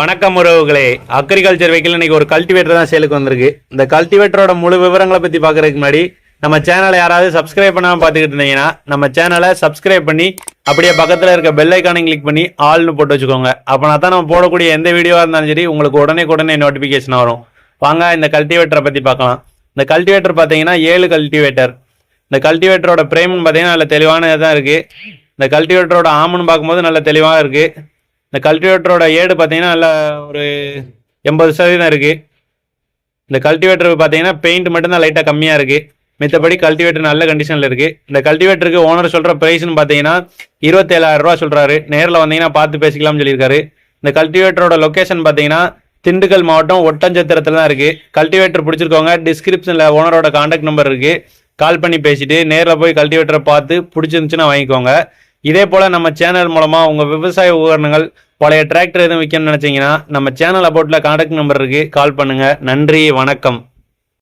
வணக்கம் உறவுகளே. அக்ரிகல்ச்சர் வைக்கல் இன்னைக்கு ஒரு கல்டிவேட்டர் தான் சேலுக்கு வந்திருக்கு. இந்த கல்டிவேட்டரோட முழு விவரங்களை பத்தி பார்க்கறதுக்கு முன்னாடி நம்ம சேனலை யாராவது சப்ஸ்கிரைப் பண்ணாம பார்த்துக்கிட்டு இருந்தீங்கன்னா நம்ம சேனலை சப்ஸ்கிரைப் பண்ணி அப்படியே பக்கத்துல இருக்க பெல் ஐக்கானையும் கிளிக் பண்ணி ஆல்னு போட்டு வச்சுக்கோங்க. அப்போனா தான் நம்ம போடக்கூடிய எந்த வீடியோவா இருந்தாலும் சரி உங்களுக்கு உடனே உடனே நோட்டிபிகேஷன் வரும். வாங்க இந்த கல்டிவேட்டரை பத்தி பார்க்கலாம். இந்த கல்டிவேட்டர் பார்த்தீங்கன்னா ஏழு கல்டிவேட்டர் இந்த கல்டிவேட்டரோட பிரேம்னு பார்த்தீங்கன்னா நல்ல தெளிவான இதாக இருக்கு. இந்த கல்டிவேட்டரோட ஆம்னு பார்க்கும்போது நல்ல தெளிவாக இருக்கு. இந்த கல்டிவேட்டரோட ஏடு பார்த்தீங்கன்னா நல்லா ஒரு எண்பது சதவீதம் இருக்குது இந்த கல்டிவேட்டர் பார்த்தீங்கன்னா பெயிண்ட் மட்டும்தான் லைட்டாக கம்மியாக இருக்குது மித்தபடி கல்டிவேட்டர் நல்ல கண்டிஷனில் இருக்குது இந்த கல்டிவேட்டருக்கு ஓனர் சொல்கிற ப்ரைஸ்னு பார்த்தீங்கன்னா இருபத்தேழாயிரரூவா சொல்கிறாரு நேரில் வந்தீங்கன்னா பார்த்து பேசிக்கலாம்னு சொல்லியிருக்காரு. இந்த கல்டிவேட்டரோட லொக்கேஷன் பார்த்தீங்கன்னா திண்டுக்கல் மாவட்டம் ஒட்டஞ்சத்திரத்தில் தான் இருக்குது கல்டிவேட்டர் பிடிச்சிருக்கவங்க டிஸ்கிரிப்ஷனில் ஓனரோட காண்டாக்ட் நம்பர் இருக்குது கால் பண்ணி பேசிட்டு நேரில் போய் கல்டிவேட்டரை பார்த்து பிடிச்சிருந்துச்சுன்னா வாங்கிக்கோங்க. இதே போல் நம்ம சேனல் மூலமாக உங்கள் விவசாய உபகரணங்கள் பழைய டிராக்டர் எதுவும் விற்கணும்னு நினச்சிங்கன்னா நம்ம சேனல் அபவுட்டில் கான்டாக்ட் நம்பர் கால் பண்ணுங்கள் நன்றி வணக்கம்.